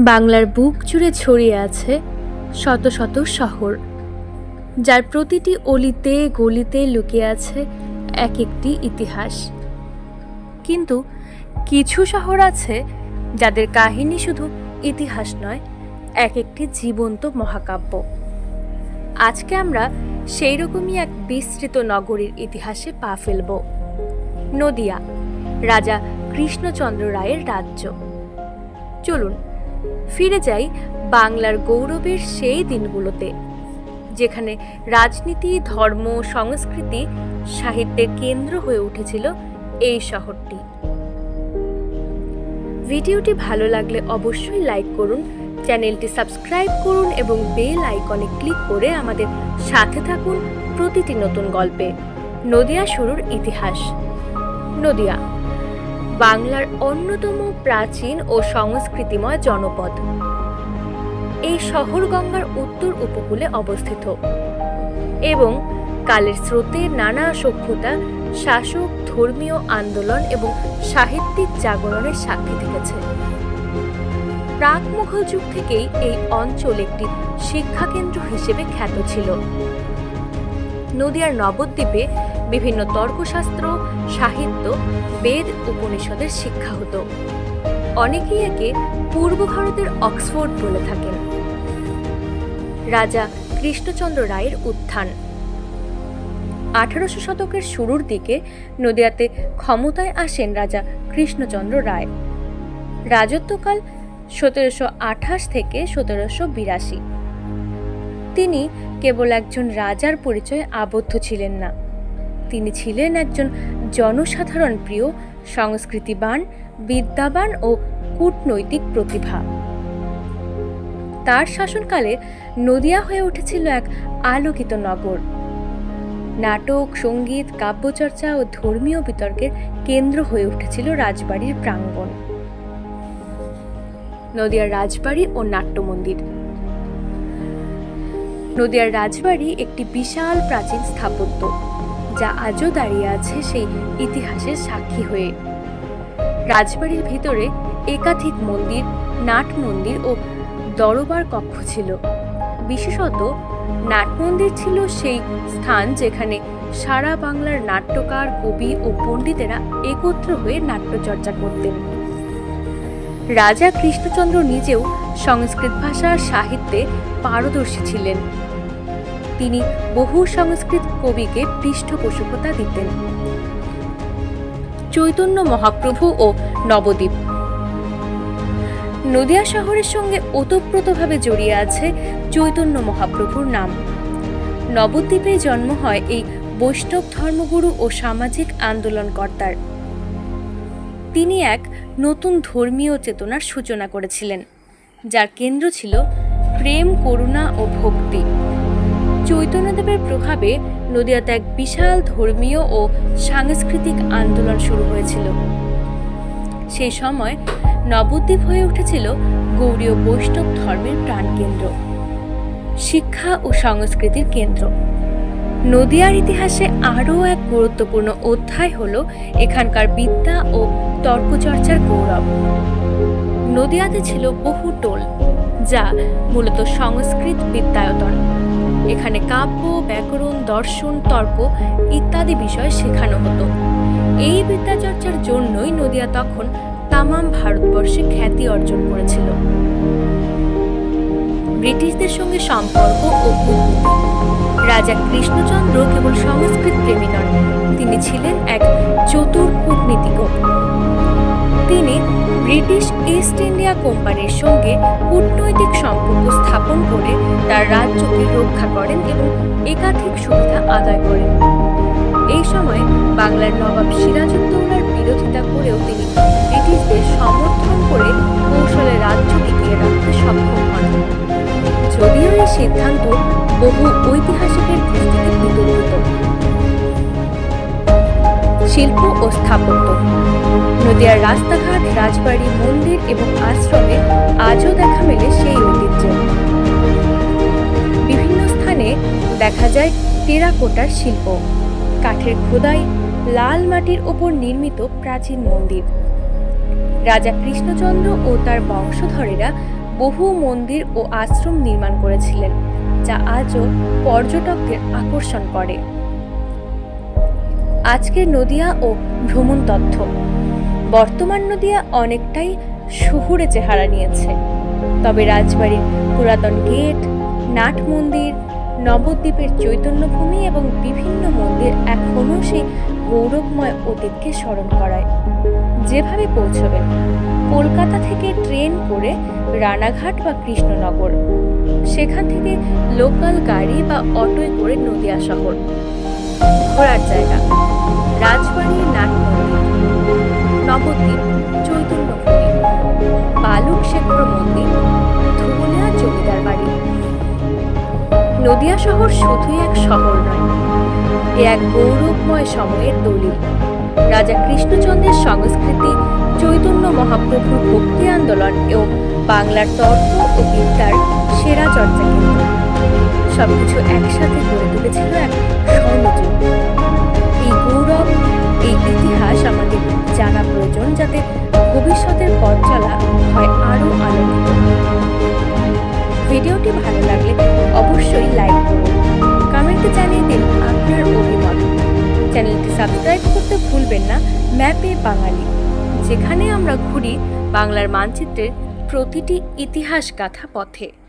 বাংলার বুক জুড়ে ছড়িয়ে আছে শত শত শহর, যার প্রতিটি অলিতে গলিতে লুকিয়ে আছে এক একটি ইতিহাস। কিন্তু কিছু শহর আছে যাদের কাহিনী শুধু ইতিহাস নয়, এক একটি জীবন্ত মহাকাব্য। আজকে আমরা সেই রকমই এক বিস্তৃত নগরীর ইতিহাসে পা ফেলব। নদিয়া, রাজা কৃষ্ণচন্দ্র রায়ের রাজ্য। চলুন ফিরে যাই বাংলার গৌরবের সেই দিনগুলোতে, যেখানে রাজনীতি, ধর্ম, সংস্কৃতি, সাহিত্যের কেন্দ্র হয়ে উঠেছিল এই শহরটি। ভিডিওটি ভালো লাগলে অবশ্যই লাইক করুন, চ্যানেলটি সাবস্ক্রাইব করুন এবং বেল আইকনে ক্লিক করে আমাদের সাথে থাকুন প্রতিটি নতুন গল্পে। নদিয়া শুরুর ইতিহাস। নদিয়া। বাংলার অন্যতম প্রাচীন ও সংস্কৃতিময় জনপদ। এই শহর গঙ্গার উত্তর উপকূলে অবস্থিত এবং কালের স্রোতে নানা সভ্যতা, শাসক, ধর্মীয় আন্দোলন এবং সাহিত্যিক জাগরণের সাক্ষী থেকেছে। প্রাক মুঘল যুগ থেকেই এই অঞ্চল একটি শিক্ষাকেন্দ্র হিসেবে খ্যাত ছিল। নদিয়ার নবদ্বীপে বিভিন্ন তর্কশাস্ত্র, সাহিত্য, বেদ উপনিষদের শিক্ষা হতো। অনেকেই একে পূর্ব ভারতের অক্সফোর্ড বলে থাকেন। রাজা কৃষ্ণচন্দ্র রায়ের উত্থান। আঠারোশো শতকের শুরুর দিকে নদিয়াতে ক্ষমতায় আসেন রাজা কৃষ্ণচন্দ্র রায়। রাজত্বকাল সতেরোশো আঠাশ থেকে সতেরোশো বিরাশি। তিনি কেবল একজন রাজার পরিচয়ে আবদ্ধ ছিলেন না। তিনি ছিলেন একজন জনসাধারণ প্রিয়, সংস্কৃতিবান, বিদ্যাবান ও কূটনৈতিক প্রতিভা। তার শাসনকালে নদিয়া হয়ে উঠেছিল এক আলোকিত নগর। নাটক, সংগীত, কাব্যচর্চা ও ধর্মীয় বিতর্কের কেন্দ্র হয়ে উঠেছিল রাজবাড়ির প্রাঙ্গণ। নদিয়ার রাজবাড়ি ও নাট্য মন্দির নদিয়ার রাজবাড়ি একটি বিশাল প্রাচীন স্থাপত্য, যা আজও দাঁড়িয়ে আছে সেই ইতিহাসের সাক্ষী হয়ে। রাজবাড়ির ভিতরে একাধিক মন্দির, নাট মন্দির ও দরবার কক্ষ ছিল। বিশেষত নাট মন্দির ছিল সেই স্থান যেখানে সারা বাংলার নাট্যকার, কবি ও পণ্ডিতেরা একত্র হয়ে নাট্যচর্চা করতেন। রাজা কৃষ্ণচন্দ্র নিজেও সংস্কৃত ভাষার সাহিত্যে পারদর্শী ছিলেন। তিনি বহু সংস্কৃত কবিকে পৃষ্ঠপোষকতা দিতেন। চৈতন্য মহাপ্রভু ও নবদ্বীপ। নদিয়া শহরের সঙ্গে ওতপ্রোতভাবে জড়িয়ে আছে চৈতন্য মহাপ্রভুর নাম। নবদ্বীপে জন্ম হয় এই বৈষ্ণব ধর্মগুরু ও সামাজিক আন্দোলনকর্তার। তিনি এক নতুন ধর্মীয় চেতনার সূচনা করেছিলেন, যার কেন্দ্র ছিল প্রেম, করুণা ও ভক্তি। চৈতন্যদেবের প্রভাবে নদিয়াতে এক বিশাল ধর্মীয় ও সাংস্কৃতিক আন্দোলন শুরু হয়েছিল। সেই সময় নবদ্বীপ হয়ে উঠেছিল গৌড়ীয় বৈষ্ণব ধর্মের প্রাণকেন্দ্র, শিক্ষা ও সংস্কৃতির কেন্দ্র। নদিয়ার ইতিহাসে আরও এক গুরুত্বপূর্ণ অধ্যায় হল এখানকার বিদ্যা ও তর্কচর্চার গৌরব। নদিয়াতে ছিল বহু টোল, যা মূলত সংস্কৃত বিদ্যায়তন। এখানে কাব্য, ব্যাকরণ, দর্শন, তর্ক ইত্যাদি বিষয় শেখানো হতো। এই বিদ্যাচর্চার জন্যই নদিয়া তখন তামাম ভারতবর্ষে খ্যাতি অর্জন করেছিল। ব্রিটিশদের সঙ্গে সম্পর্ক ও রাজা কৃষ্ণচন্দ্র কেবল সংস্কৃত প্রেমী নন, তিনি ছিলেন এক চতুর কূটনীতিকও। তিনি ব্রিটিশ ইস্ট ইন্ডিয়া কোম্পানির সঙ্গে কূটনৈতিক সম্পর্ক স্থাপন করে তার রাজ্যকে রক্ষা করেন এবং একাধিক সুবিধা আদায় করেন। এই সময় বাংলার নবাব সিরাজউদ্দৌলার বিরোধিতা করেও তিনি ব্রিটিশদের সমর্থন করে কৌশলে রাজ্য টিকিয়ে রাখতে সক্ষম হন। যদিও এই সিদ্ধান্ত বহু ঐতিহাসিকের দৃষ্টিতে বিতর্কিত। শিল্প ও স্থাপত্য। নদিয়ার রাস্তাঘাট, রাজবাড়ি, মন্দির এবং আশ্রমে আজও দেখা মেলে সেই ঐতিহ্য। বিভিন্ন স্থানে দেখা যায় টেরাকোটার শিল্প। কাঠের খোদাই লাল মাটির ওপর নির্মিত প্রাচীন মন্দির। রাজা কৃষ্ণচন্দ্র ও তার বংশধরেরা বহু মন্দির ও আশ্রম নির্মাণ করেছিলেন, যা আজও পর্যটকদের আকর্ষণ করে। আজকের নদিয়া ও ভ্রমণ তথ্য। বর্তমান নদিয়া অনেকটাই শহুরে চেহারা নিয়েছে। তবে রাজবাড়ির পুরাতন গেট, নাট মন্দির, নবদ্বীপের চৈতন্যভূমি এবং বিভিন্ন মন্দির এখনও সেই গৌরবময় অতীতকে স্মরণ করায়। যেভাবে পৌঁছবেন, কলকাতা থেকে ট্রেন করে রানাঘাট বা কৃষ্ণনগর। সেখান থেকে লোকাল গাড়ি বা অটোয় করে নদিয়া শহর। ঘোরার জায়গা। রাজবাড়ির নাট মন্দির নবদ্বীপ চৈতন্যভূমি বালুক শেখর মন্দির ধুলিয়া জমিদার বাড়ি। নদিয়া শহর শুধুই এক শহর নয়, এ এক গৌরবময় সময়ের দলিল। রাজা কৃষ্ণচন্দ্রের সংস্কৃতি, চৈতন্য মহাপ্রভুর ভক্তি আন্দোলন এবং বাংলার তর্ক ও বিদ্যার সেরা চর্চা কেন্দ্র সবকিছু একসাথে গড়ে তুলেছিল এক চ্যানেলটি সাবস্ক্রাইব করতে ভুলবেন না। ম্যাপে বাঙালি। যেখানে আমরা ঘুরি বাংলার মানচিত্রের প্রতিটি ইতিহাস গাথা পথে।